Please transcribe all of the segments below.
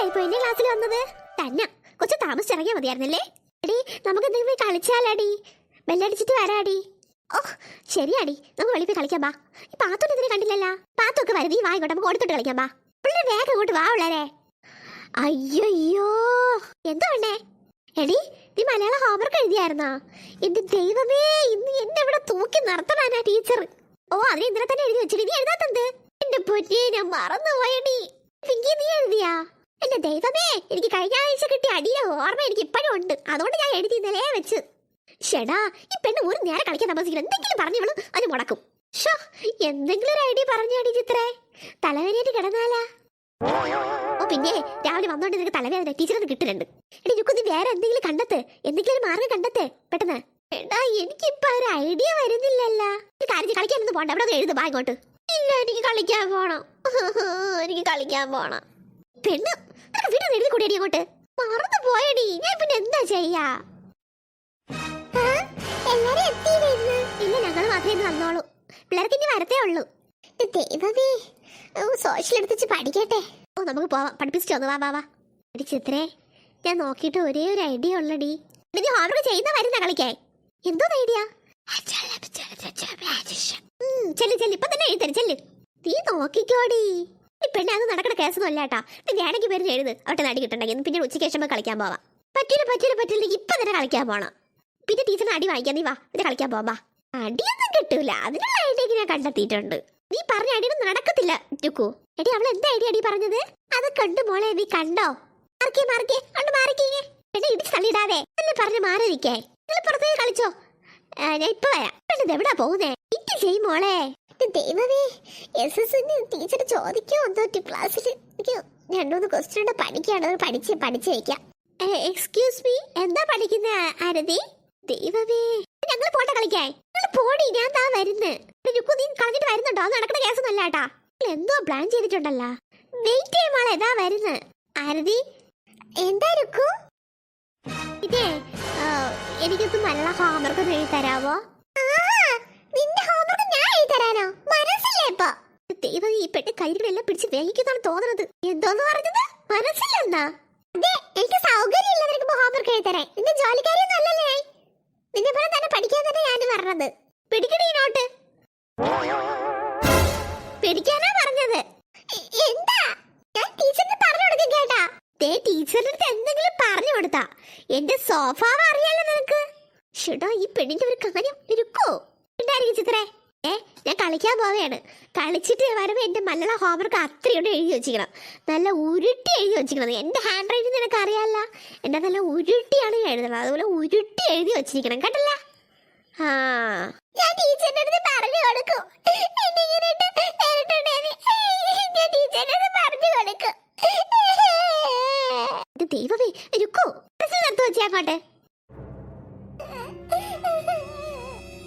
ലേറ്റായിപ്പോ എന്റെ ക്ലാസ്സിൽ വന്നത്? തന്നെ. കൊച്ചു താമസിച്ചിറങ്ങിയാ മതിയായിരുന്നല്ലേ? എടി നമുക്ക് എന്തെങ്കിലും കളിച്ചാലടി. ബെല്ലടിച്ചിട്ട് വരാടി. ഓ ശരിയാടി. നമുക്ക് വെളിയിൽ കളിക്കാം ബാ. ഈ പാത്തോട്ട് ഇതിനെ കണ്ടില്ലല്ലോ. പാത്തൊക്കെ വരുതി. വാ ഇങ്ങോട്ട് നമുക്ക് ഓടിത്തോട്ട് കളിക്കാം ബാ. പിള്ളേർ വേഗം ഇങ്ങോട്ട് വാ ഉള്ളരെ. അയ്യോ എന്തോ വേണ്ടേ എടി നീ മലയാളം ഹോംവർക്ക് എഴുതിയായിരുന്നോ? എന്റെ ദൈവമേ ഇന്ന് എന്നെ ഇവിടെ തൂക്കി നടത്തണാനാ ടീച്ചർ ഓ അതിന് ഇന്നലെ തന്നെ എഴുതി വെച്ചിട്ട് നീ എഴുതാത്തത് എന്റെ പൊറ്റിയെ ഞാൻ മറന്നുപോയടി. പിങ്കി നീ എഴുതിയാ? എന്റെ ദൈവമേ എനിക്ക് കഴിഞ്ഞ ആഴ്ച കിട്ടിയ അടിയുടെ ഓർമ്മ എനിക്ക് ഇപ്പോഴും ഉണ്ട്. അതുകൊണ്ട് ഞാൻ എഴുതി ഇന്നലെ വെച്ച്. ഷെടാ ഈ പെണ്ണ് ഒരു നേരെ കളിക്കാൻ താമസിക്കില്ല എന്തെങ്കിലും പറഞ്ഞവളും അത് മുടക്കും. എന്തെങ്കിലും ഒരു ഐഡിയ പറഞ്ഞാടി ചിത്രേ. തലവേദനയായിട്ട് കിടന്നാലാ? ഓ പിന്നെ രാവിലെ വന്നോണ്ട് നിനക്ക് തലവേദന ടീച്ചറിന് കിട്ടുന്നുണ്ട് എടി യുക്കു വേറെ എന്തെങ്കിലും കണ്ടെത്ത്. എന്തെങ്കിലും ഒരു മാർഗം കണ്ടെത്തേ പെട്ടെന്ന്. എടാ എനിക്കിപ്പോ ഒരു ഐഡിയ വരുന്നില്ലല്ല. കളിക്കാൻ ഒന്ന് പോണ്ട. അവിടെ എഴുതു ബാ ഇങ്ങോട്ട്. ഇല്ല എനിക്ക് കളിക്കാൻ പോണം. എനിക്ക് കളിക്കാൻ പോണം. പെണ്ണ് നിനക്ക് വീട്ടിൽ എഴുതി കൂടിയടി അങ്ങോട്ട്? മറന്നു പോയടി. ഞാൻ പിന്നെ എന്താ ചെയ്യാ? എല്ലാരും എത്തിയിരുന്നു ഇല്ല ഞങ്ങൾ മാത്രമേ ഇന്ന് വന്നോളൂ. പിള്ളേർക്ക് ഇനി വരത്തേ ഉള്ളൂ. ദൈവമേ. സോഷ്യൽ എടുത്തിച്ച് പഠിക്കട്ടെ. ഓ നമുക്ക് പോവാം. പഠിപ്പിച്ചിട്ട് വന്നു. വാ വാ വാ. എടി ചിത്രേ ഞാൻ നോക്കിയിട്ട് ഒരേ ഒരു ഐഡിയ ഉള്ളടി. എടി, നീ ഹോംവർക്ക് ചെയ്യുന്ന വരുന്ന കളിക്കാൻ എന്തോ ഐഡിയ ചെല്ലു ചെല്ലു. ഇപ്പൊ തന്നെ എഴുതരും ചെല്ലു. നീ നോക്കിക്കോടി. ഈ പെണ്ണെ അത് നടക്കണ കേസൊന്നും അല്ല കേട്ടാ നീ വേണമെങ്കിൽ പേര് എഴുത്. അവിടെ നടി കിട്ടണ്ടെങ്കിൽ പിന്നെ ഉച്ചയ്ക്ക് ശേഷം കളിക്കാൻ പോവാം. പറ്റില്ല പറ്റില്ല പറ്റില്ല ഇപ്പൊ തന്നെ കളിക്കാൻ പോണം. പിന്നെ ടീച്ചറിന് അടി വാങ്ങിക്കാൻ നീ വാ പിന്നെ കളിക്കാൻ പോവാ അടിയൊന്നും കിട്ടൂല. അതിനുള്ള ഐഡിയ ഞാൻ കണ്ടെത്തിയിട്ടുണ്ട്. നീ പറഞ്ഞ അടിയൊന്നും നടക്കത്തില്ല ടുക്കു എടി അവൾ എന്താ ഐഡിയ അടി പറഞ്ഞത്? അത് കണ്ടു മോളെ നീ കണ്ടോ? മാറിക്കേ മാറിക്കേ അണ്ട് മാറിക്കേ എന്നെ ഇടിച്ച് തള്ളിയിടാതെ എന്നെ പറഞ്ഞ് മാറിയിരിക്കേ? നിങ്ങൾ പുറത്തേക്ക് കളിച്ചോ. ഞാൻ ഇപ്പൊ വരാം. പെണ്ണത് എവിടാ പോകുന്നേ? ഇറ്റ് ചെയ്യും മോളെ. എന്റെ ദൈവമേ എസ് എസ് ടീച്ചർ ചോദിക്കോ ഒന്നോ ക്ലാസ്സിൽ എനിക്ക് രണ്ടുമൂന്ന് ക്വസ്റ്റ്യൻ ഉണ്ട് പഠിക്കുകയാണ് അത് പഠിച്ച് പഠിച്ച് വയ്ക്കാം. എക്സ്ക്യൂസ് മീ എന്താ പഠിക്കുന്ന ആരതി? ദൈവമേ. ഞങ്ങൾ പോട്ടെ കളിക്കാൻ. നിങ്ങൾ പോടി ഞാൻ താ വരുന്നത് രുക്കു നീ കളഞ്ഞിട്ട് വരുന്നുണ്ടോ? അത് നടക്കുന്ന കേസൊന്നും അല്ല കേട്ടാ എന്തോ പ്ലാൻ ചെയ്തിട്ടുണ്ടല്ലോ. വെയിറ്റ് ചെയ്യുമ്പോൾ ഇതാ വരുന്ന്. ആരതി? എന്താ രുക്കു? ഇതേ എനിക്കൊന്ന് നല്ല ഹോംവർക്ക് എഴുതി തരാവോ? ദൈവം ഈ പെട്ട കൈകളെല്ലാം പിടിച്ച് വേഗിക്കുന്നാണ് തോന്നുന്നത് എന്തോന്ന് പറഞ്ഞത്? മനസ്സിലെന്നാ അതെ എനിക്ക് സൗകര്യമില്ലവർക്ക് ഹോംവർക്ക് എഴുതി തരാൻ. നിന്റെ ജോലിക്കാരിയൊന്നും അല്ലല്ലേ ഞാൻ? നിന്നെ പോലെ തന്നെ പഠിക്കാൻ തന്നെ ഞാൻ പറഞ്ഞത്. പിടിക്കണേ ഈ നോട്ട്. പിടിക്കാനാ പറഞ്ഞത്. എന്താ? ഞാൻ ടീച്ചറിന് പറഞ്ഞു കൊടുക്കും കേട്ടാ. ദേ ടീച്ചറിന്റെ എന്തെങ്കിലും പറഞ്ഞു കൊടുത്താ. എന്റെ സ്വഭാവം അറിയാലോ നിനക്ക്. ഷുഡോ ഈ പെണ്ണിന്റെ ഒരു കാര്യം ഇരിക്കോ ഉണ്ടായിരിക്കും ചിത്രേ? ഏ ഞാൻ കളിക്കാൻ പോവുകയാണ്. കളിച്ചിട്ട് വരുമ്പോൾ എന്റെ മലയാള ഹോംവർക്ക് അത്രയോട് എഴുതി വെച്ചിരിക്കണം. നല്ല ഉരുട്ടി എഴുതി വെച്ചിരിക്കണം എന്റെ ഹാൻഡ് റൈറ്റിംഗ് നിനക്ക് അറിയാല്ല? എന്റെ നല്ല ഉരുട്ടിയാണ് എഴുതുന്നത്. അതുപോലെ ഉരുട്ടി എഴുതി വെച്ചിരിക്കണം. കേട്ടല്ല? ആ. ഞാൻ ടീച്ചറിന്റെ അടുത്ത് പറഞ്ഞു കൊടുക്കും. ദൈവമേ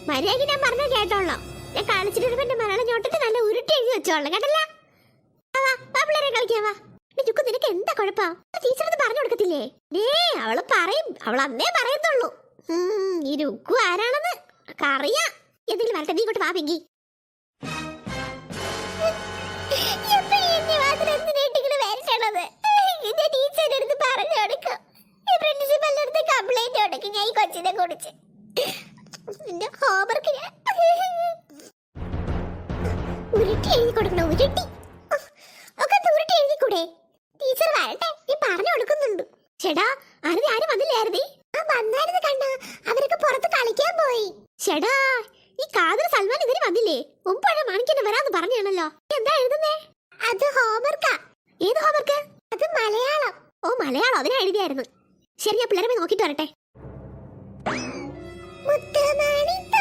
മര്യാദ ഞാൻ പറഞ്ഞ കേട്ടോളാം. ഞാൻ കളിച്ചിട്ട് എന്റെ മലയാളം ഞോട്ടിട്ട് നല്ല ഉരുട്ടി എഴുതി വെച്ചോളാം കേട്ടല്ല? പിള്ളേരെ കളിക്കാൻ വാ. എടി, രുക്കു നിനക്ക് എന്താ കുഴപ്പാ? ടീച്ചർ അത് പറഞ്ഞു കൊടുക്കത്തില്ലേ? ഏ അവൾ പറയും അവൾ അന്നേ പറയത്തുള്ളൂ ഈ രുക്കു ആരാണെന്ന്? അറിയാം. എന്തെങ്കിലും വരട്ടെ നീ ഇങ്ങോട്ട് വാ പിങ്കി. പറഞ്ഞു കൊടുക്കും. ഞാൻ ഈ കൊച്ചിനെ കുടിച്ച് എന്റെ homework ഞാൻ ഉരുട്ടി എഴുതി കൊടുക്കണം, ഉരുട്ടി. ഒക്കെ ഉരുട്ടി എഴുതിക്കൂടെ? ടീച്ചർ വരട്ടെ, നീ പറഞ്ഞു കൊടുക്കുന്നുണ്ട്. ചേടാ, ആരും വന്നില്ലേ ആ, വന്നായിരുന്നു കണ്ണാ. അവരൊക്കെ പുറത്ത് കളിക്കാൻ പോയി. ചേടാ, ഈ കാതൽ സൽമാൻ ഇതിന് വന്നില്ലേ മുമ്പോഴേ മാണിക്കന്നെ വരാന്ന് പറഞ്ഞാണല്ലോ എന്താ എഴുതുന്നേ അത് ഹോംവർക്കാ ഏത് ഹോംവർക്ക് അത് മലയാളം ഓ മലയാളം അതിനാ എഴുതിയായിരുന്നു ശരി ഞാൻ പിള്ളേരെ നോക്കിട്ട് വരട്ടെ എന്റെ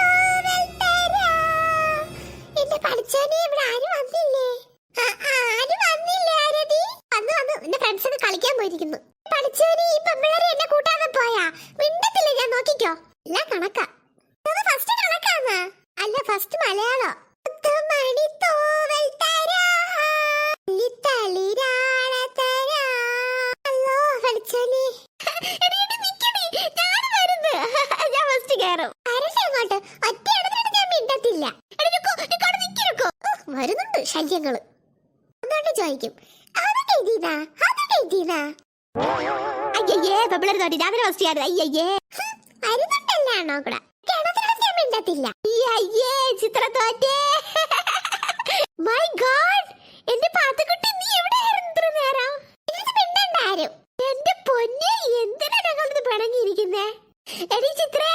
പഠിച്ചോനെ ഇവിടെ ആരും വന്നില്ലേ? ആരും വന്നില്ലേ ആരതി? വന്ന് വന്ന്. എന്റെ ഫ്രണ്ട്സിന് കളിക്കാൻ പോയിരിക്കുന്നു. പഠിച്ചോനെ ഈ പെമ്പിള്ളേരെ എന്നെ കൂട്ടാതെ പോയാ? മിണ്ടത്തില്ല ഞാൻ നോക്കിക്കോ. എല്ലാം കണക്കാ. ഫസ്റ്റ് കണക്കാന്ന്. അല്ല ഫസ്റ്റ് മലയാളം. മുത്തുമണി തൂവൽ തരാ, ലിത്തളിരാള തരാ. വരുന്നുണ്ട് ശല്യങ്ങൾ. ഒന്നുകൊണ്ട് ചോദിക്കും. അതൊക്കെ എഴുതിയതാ അതൊക്കെ എഴുതിയതാ പെമ്പിളർ കൂടെ? മിണ്ടത്തില്ല. അയ്യേ ചിത്ര തോറ്റേ മൈ ഗോഡ് എന്റെ പാത്തുക്കുട്ടി നീ എവിടെയായിരുന്നു ഇത്ര നേരം? ഇതിനകത്ത് മിണ്ടണ്ടാരും എന്റെ പൊന്നെ എന്തിനാ ഞങ്ങളിത് പിണങ്ങിയിരിക്കുന്നേ? എടി ചിത്രേ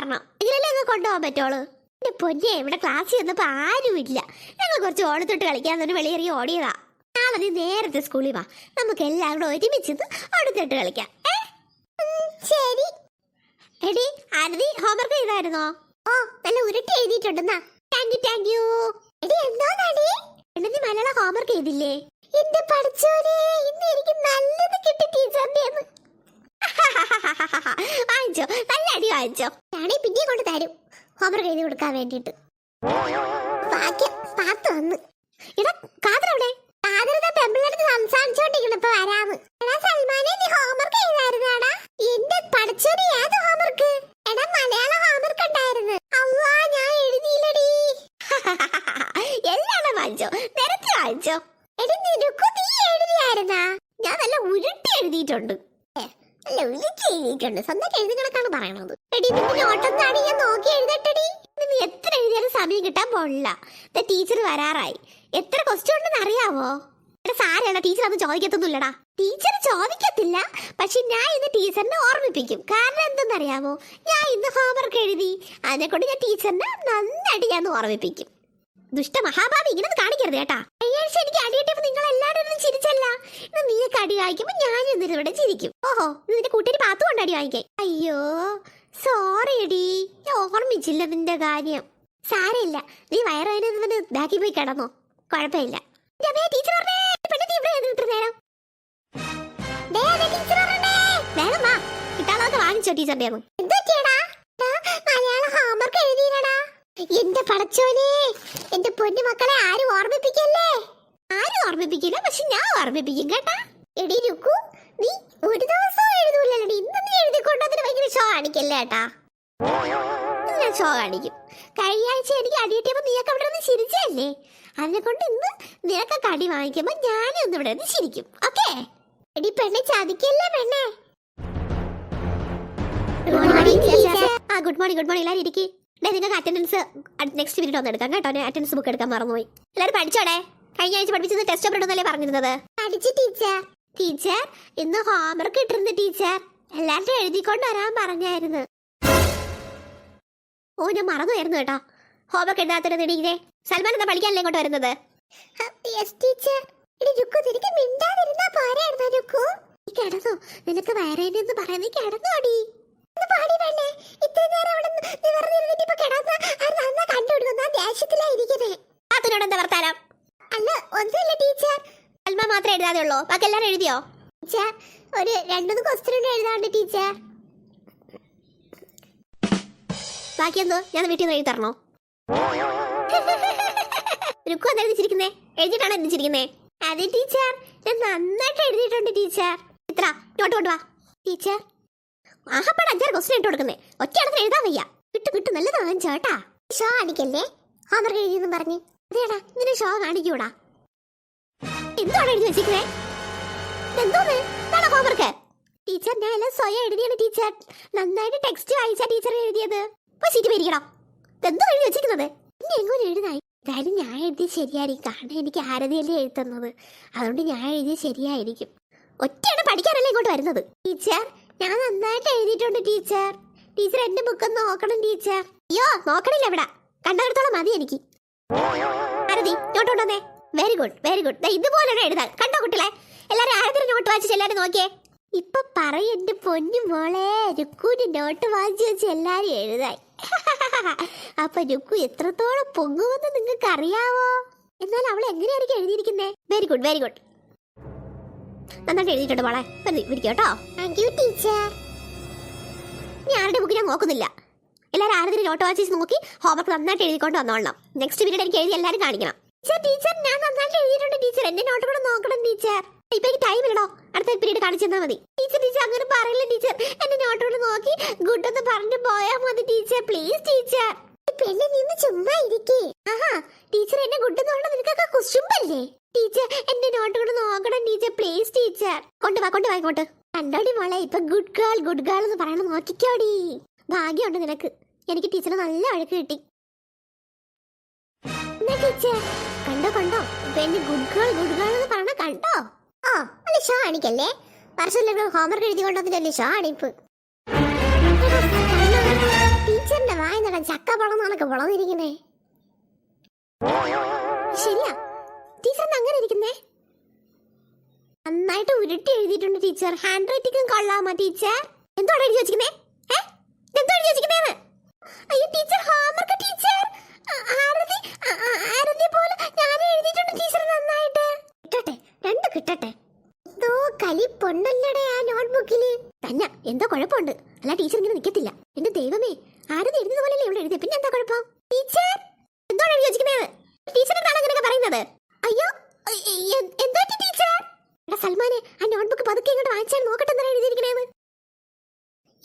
വരണം ഇതിലല്ലേ അങ്ങ് കൊണ്ടുപോകാൻ പറ്റുള്ളൂ എന്റെ പൊന്നെ ഇവിടെ ക്ലാസ്സിൽ ചെന്നപ്പോ ആരുമില്ല ഞങ്ങൾ കുറച്ച് ഓണത്തൊട്ട് കളിക്കാൻ തന്നെ വെളിയേറി ഓടിയതാ. നാളെ നീ നേരത്തെ സ്കൂളിൽ വാ. നമുക്ക് എല്ലാം കൂടെ ഒരുമിച്ച് ഓണത്തൊട്ട് കളിക്കാം? ശരി. എടി ആരതി ഹോംവർക്ക് ചെയ്തായിരുന്നോ? ഓ നല്ല ഉരുട്ടി എഴുതിയിട്ടുണ്ടെന്നാ. താങ്ക് യു താങ്ക് യു എടി എന്തോ നടി? എണ്ണി മലയാളം ഹോംവർക്ക് ചെയ്തില്ലേ? എന്റെ പഠിച്ചോനെ ഇന്ന് എനിക്ക് നല്ലത് കിട്ടി ടീച്ചറിന്റെ വാങ്ങിച്ചോ നല്ല അടി വാങ്ങിച്ചോ. ഞാനീ പിന്നെ കൊണ്ട് തരും. ഹോംവർക്ക് എഴുതി കൊടുക്കാൻ വേണ്ടിട്ട് ഭാഗ്യം പാത്ത് വന്ന്. എടാ കാതറവിടെ കാതറ പെമ്പിളടുത്ത് സംസാരിച്ചോണ്ടിരിക്കണം ഇപ്പൊ വരാന്ന്. എടാ സൽമാനെ നീ ഹോംവർക്ക് ചെയ്തായിരുന്നാടാ എന്റെ പഠിച്ചോനെ ഏത് ഹോംവർക്ക് എടാ മലയാളം ഹോംവർക്ക് ഉണ്ടായിരുന്നു. അవ్വാ ഞാൻ എഴുതിയില്ലടി. എല്ലാം വാങ്ങിച്ചോ നിരത്തി വാങ്ങിച്ചോ. എടി നിനക്കു നീ എഴുതിയായിരുന്നാ? ഞാൻ നല്ല ഉരുട്ടി എഴുതിയിട്ടുണ്ട്. നോക്കി എത്ര എഴുതിയാലും സമയം കിട്ടാൻ ടീച്ചർ വരാറായി. എത്ര ക്വസ്റ്റ്യൻ ഉണ്ടെന്ന് അറിയാവോ? എടാ ടീച്ചർ അത് ചോദിക്കത്തൊന്നുമില്ലടാ. ടീച്ചർ ചോദിക്കത്തില്ല പക്ഷെ ഞാൻ ഇന്ന് ടീച്ചറിനെ ഓർമ്മിപ്പിക്കും. കാരണം എന്തെന്നറിയാമോ ഞാൻ ഇന്ന് ഹോംവർക്ക് എഴുതി. അതിനെ കൊണ്ട് ഞാൻ ടീച്ചറിനെ നന്നായിട്ട് ഞാൻ ഓർമ്മിപ്പിക്കും. ദുഷ്ട മഹാഭാവി ഇങ്ങനെ കാണിക്കരുത് കേട്ടാ. അയ്യാഴ്ച എനിക്ക് അടിയിട്ടപ്പോ നിങ്ങൾ എല്ലാവരും ചിരിച്ചല്ല. നീയൊക്കെ അടി വാങ്ങിക്കുമ്പോ ഞാൻ എന്നിട്ട് ഇവിടെ ചിരിക്കും. ഓഹോ നിന്റെ കൂട്ടുകാരി പാത്തു കൊണ്ട് അടി വാങ്ങിക്കേ. അയ്യോ സോറി എടി ഞാൻ ഓർമ്മിച്ചില്ല നിന്റെ കാര്യം. സാരമില്ല നീ വയറുവേദന ബാക്കി പോയി കിടന്നോ. കുഴപ്പമില്ല. ടീച്ചർ നേരം? വേഗം കയ്യിന്ന്. എന്ത് പറ്റിയെടാ? ദാ, മലയാളം homework എഴുതിയില്ലടാ. എന്റെ പടച്ചോനെ എന്റെ പൊന്നു മക്കളെ ആരും ഓർമ്മിപ്പിക്കല്ലേ? ആരും ഓർമ്മിപ്പിക്കില്ല പക്ഷെ ഞാൻ ഓർമ്മിപ്പിക്കും കേട്ടാ. എടി രുക്കു നീ ഒരു ദിവസം എഴുതൂലടി ഇന്ന് നീ എഴുതിക്കൊണ്ട് അതിന് ഭയങ്കര ഷോ കാണിക്കല്ലേ കേട്ടാ ഞാൻ ഷോ കാണിക്കും. കഴിഞ്ഞ ആഴ്ച എനിക്ക് അടിയിട്ടപ്പോ നീയൊക്കെ അവിടെ നിന്ന് ചിരിച്ചല്ലേ അതിനെ കൊണ്ട് ഇന്ന് നിനക്കൊക്കെ കടി വാങ്ങിക്കുമ്പോ ഞാനും ഒന്ന് ഇവിടെ നിന്ന് ചിരിക്കും. ഓക്കേ? എടി പെണ്ണെ ചതിക്കല്ലേ പെണ്ണെ? ആ ഗുഡ് മോർണിംഗ് ഗുഡ് മോർണിംഗ് എല്ലാവരും ഇരിക്കി. നിങ്ങൾക്ക് അറ്റൻഡൻസ് നെക്സ്റ്റ് പീരീഡ് ഒന്ന് എടുക്കാം കേട്ടോ. അറ്റൻഡൻസ് ബുക്ക് എടുക്കാൻ മറന്നുപോയി. എല്ലാവരും പഠിച്ചോടെ കഴിഞ്ഞ ആഴ്ച പഠിപ്പിച്ചത് ടെസ്റ്റ് പേപ്പർ ഇടുന്നല്ലേ പറഞ്ഞിരുന്നത്? പഠിച്ചു ടീച്ചർ ടീച്ചർ ഇന്ന് ഹോംവർക്ക് ഇട്ടിരുന്നു ടീച്ചർ എല്ലാവരും എഴുതിക്കൊണ്ട് വരാൻ പറഞ്ഞായിരുന്നു. ഓ ഞാൻ മറന്നുമായിരുന്നു കേട്ടോ. ഹോംവർക്ക് എഴുതാത്തൊരു സൽമാൻ എന്താ പഠിക്കാനല്ലേ ഇങ്ങോട്ട് വരുന്നത്? ടീച്ചർ മിണ്ടാതിരുന്നാ പോരായിരുന്നോ രുക്കു? നീ കിടന്നോ. നിനക്ക് വയറേനെന്ന് പറയുന്നത് കിടന്നോടി. പാടി വേണ്ടേ? ഇത്ര നേരം അവിടെ നിവർന്നിരുന്നിട്ട് കണ്ടുപിടിക്കുന്ന ദേഷ്യത്തിലായിരിക്കുന്നേ അതിനോട് എന്താ വർത്താനം? അല്ല ഒന്നുമില്ല ടീച്ചർ. അൽമ മാത്രമേ എഴുതാതെ ഉള്ളൂ ബാക്കി എല്ലാവരും എഴുതിയോ? ടീച്ചർ ഒരു രണ്ടു ക്വസ്റ്റ്യൻ എഴുതാണ്ട് ടീച്ചർ. ബാക്കി ഞാൻ വീട്ടിൽ നിന്ന് എഴുതി തരണോ? രുക്കു എന്താ എഴുതിച്ചിരിക്കുന്നേ? എഴുതിയിട്ടാണ് എഴുതിച്ചിരിക്കുന്നേ? അതെ ടീച്ചർ. ഞാൻ നന്നായിട്ട് എഴുതിയിട്ടുണ്ട് ടീച്ചർ. ഇത്ര ഇങ്ങോട്ട് കൊണ്ടുവാ. ടീച്ചർ. ആഹപ്പാട് അഞ്ചാറ് ക്വസ്റ്റ്യൻ ഇട്ട് കൊടുക്കുന്നേ. ഒറ്റ അടത്തിന് എഴുതാൻ വയ്യ. കിട്ടു കിട്ടു. നല്ലതാണ് ചേട്ടാ. ഷോ കാണിക്കല്ലേ ഹോംവർക്ക് എഴുതിയെന്നും പറഞ്ഞ്. അതേടാ ഇതിന് ഷോ കാണിക്കൂടാ. എന്താണ് എഴുതി വെച്ചിരിക്കുന്നേ? എന്തോന്ന് ടീച്ചർ ഞാൻ എല്ലാം സ്വയം എഴുതിയാണ് ടീച്ചർ നന്നായിട്ട് ടെക്സ്റ്റ് വായിച്ചാ ടീച്ചർ എഴുതിയത്. ഇപ്പൊ സീറ്റ് പേരിക്കണോ എന്തോ എഴുതി വെച്ചിരിക്കുന്നത്? ഇനി എങ്ങനെ എഴുതായി എന്തായാലും ഞാൻ എഴുതിയത് ശരിയായിരിക്കും. കാരണം എനിക്ക് ആരതിയല്ലേ എഴുതുന്നത് അതുകൊണ്ട് ഞാൻ എഴുതിയത് ശരിയായിരിക്കും. ഒറ്റയാണ് പഠിക്കാനല്ലേ ഇങ്ങോട്ട് വരുന്നത്. ടീച്ചർ ഞാൻ നന്നായിട്ട് എഴുതിയിട്ടുണ്ട് ടീച്ചർ ടീച്ചർ എന്റെ ബുക്ക് നോക്കണം ടീച്ചർ അയ്യോ നോക്കണില്ല ഇവിടെ. കണ്ടെടുത്തോളം മതി എനിക്ക്. അരതി നോട്ട് കൊണ്ടുവന്നേ. വെരി ഗുഡ് വെരി ഗുഡ് ഇതുപോലെ എഴുതാൻ. കണ്ടോ കുട്ടികളെ? എല്ലാരും ആരതിന് നോട്ട് വായിച്ച് എല്ലാരും നോക്കിയേ. ഇപ്പൊ പറയും എന്റെ പൊന്നു മോളെ രുക്കുവിന്റെ നോട്ട് വാങ്ങിച്ചു വെച്ച് എല്ലാരും എഴുതായി. അപ്പൊ രുക്കു എത്രത്തോളം പൊങ്ങുമെന്ന് നിങ്ങൾക്ക് അറിയാവോ എന്നാൽ അവൾ എങ്ങനെയായിരിക്കും എഴുതിയിരിക്കുന്നേ? വെരി ഗുഡ് വെരി ഗുഡ് നന്നായിട്ട് എഴുതിയിട്ടുണ്ട് മോളെ. വെറുതെ ഇരിക്കും കേട്ടോ. ടീച്ചർ ഇനി ആരുടെ ബുക്ക് ഞാൻ നോക്കുന്നില്ല. എല്ലാവരും ആരുടെ നോട്ട് വാച്ചീസ് നോക്കി ഹോംവർക്ക് നന്നായിട്ട് എഴുതിക്കൊണ്ട് വന്നോളണം. നെക്സ്റ്റ് പീരീഡ് എനിക്ക് എഴുതി എല്ലാവരും കാണിക്കണം. ടീച്ചർ ടീച്ചർ ഞാൻ നന്നായിട്ട് എഴുതിയിട്ടുണ്ട് ടീച്ചർ എന്റെ നോട്ട് കൂടെ നോക്കണം ടീച്ചർ ഇപ്പൊ എനിക്ക് ടൈം ഇല്ലടോ. അടുത്ത പീരീഡ് കാണിച്ചു തന്നാൽ മതി. ടീച്ചർ ടീച്ചർ അങ്ങനെ പറയില്ല ടീച്ചർ എന്റെ നോട്ട് കൂടെ നോക്കി ഗുഡ് എന്ന് പറഞ്ഞു പോയാ മതി ടീച്ചർ പ്ലീസ് ടീച്ചർ പെണ്ണെ നിന്ന് ചുമ്മാ ഇരിക്കേ. ആഹാ ടീച്ചർ എന്നെ ഗുഡ് എന്ന് നിനക്കൊക്കെ കുശുമ്പല്ലേ? ടീച്ചർ എന്റെ നോട്ട് കൂടെ നോക്കണം ടീച്ചർ പ്ലീസ് ടീച്ചർ കൊണ്ടുവാ കൊണ്ടുവാ ഇങ്ങോട്ട്. കണ്ടോടി മോളെ ഇപ്പൊ ഗുഡ് ഗേൾ ഗുഡ് ഗേൾ എന്ന് പറയണ നോക്കിക്കോടി. ഭാഗ്യമുണ്ട് നിനക്ക്. എനിക്ക് ടീച്ചർ നല്ല അഴക്ക് കിട്ടി. കണ്ടോ കണ്ടോ? ഗുഡ് ഗേൾ ഗുഡ് ഗേൾ എന്ന് പറഞ്ഞ കണ്ടോ? ആ അല്ല ഷോ അണിക്കല്ലേ വർഷത്തിലൊക്കെ ഹോംവർക്ക് എഴുതി കൊണ്ടുവന്നിട്ടല്ലേ ഷോ അണിപ്പ് ടീച്ചറിന്റെ വായ നടൻ ചക്ക പളന്നാണൊക്കെ വളർന്നിരിക്കുന്നേ ശരിയാ. ടീച്ചറിന് അങ്ങനെ ഇരിക്കുന്നേ? നന്നായിട്ട് ഉരുട്ടി എഴുതിയിട്ടുണ്ട് ടീച്ചർ. ഹാൻഡ് റൈറ്റിംഗും കൊള്ളാമോ ടീച്ചർ? എന്തോടെ എഴുതി വെച്ചിരിക്കുന്നേ? കിട്ടട്ടെ എന്തോ കലിപ്പൊണ്ടല്ലടേ ആ നോട്ട്ബുക്കിൽ തന്നെ എന്തോ കുഴപ്പമുണ്ട്. അല്ല ടീച്ചർ ഇങ്ങനെ നിൽക്കത്തില്ല എന്റെ ദൈവമേ ആരതി എഴുതുന്ന പോലെയല്ലേ ഇവിടെ എഴുതി പിന്നെ എന്താ കുഴപ്പം? ടീച്ചർ എന്തോ എഴുതി ടീച്ചർ എന്താണ് അങ്ങനെയൊക്കെ പറയുന്നത്. അയ്യോ എന്തോ ടീച്ചർ സൽമാനെ ആ നോട്ട്ബുക്ക് പതുക്കെ ഇങ്ങോട്ട് വാങ്ങിച്ചാൽ നോക്കട്ടെ എന്താണ് എഴുതിയിരിക്കണേന്ന്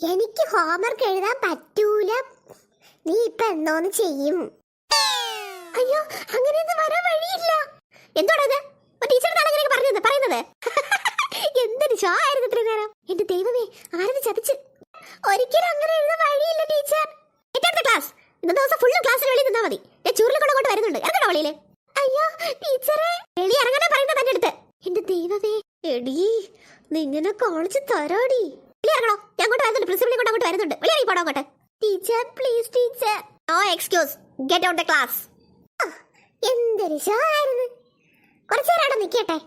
എനിക്ക് ഹോംവർക്ക് എഴുതാൻ പറ്റൂല. നീ ഇപ്പൊ എന്തോന്ന് ചെയ്യും? അയ്യോ അങ്ങനെ വരാൻ വഴിയില്ല. എന്തോടത് ടീച്ചറിനാണ് അങ്ങനെ പറഞ്ഞത് പറയുന്നത്? എന്തൊരു ഷോ ആയിരുന്നു ഇത്രയും നേരം. എന്റെ ദൈവമേ ആരത് ചതിച്ച്? ഒരിക്കലും അങ്ങനെ എഴുതാൻ വഴിയില്ല ടീച്ചർ ഏറ്റെടുത്ത ക്ലാസ് ഇന്നത്തെ ദിവസം ഫുള്ളും ക്ലാസ് വെളിയിൽ നിന്നാ മതി. ഞാൻ ചൂരിൽ കൊണ്ട് വരുന്നുണ്ട്. ഇറങ്ങണോ വെളിയിൽ? അയ്യോ ടീച്ചറെ വെളി ഇറങ്ങാനാ പറയുന്നത് എന്റെ അടുത്ത് എന്റെ ദൈവമേ എടി നീ ഇങ്ങനെ കാണിച്ചു തരാടി. ഇറങ്ങണോ ഞാൻ അങ്ങോട്ട് വരുന്നുണ്ട്. പ്രിൻസിപ്പളിനെ കൊണ്ട് അങ്ങോട്ട് വരുന്നുണ്ട്. വലിയ പോടാ അങ്ങോട്ട്? Teacher please teacher no excuse get out the class എന്തൊരു ഷോ ആയിരുന്നു. കുറച്ചു നേരം അവിടെ നിൽക്കട്ടെ.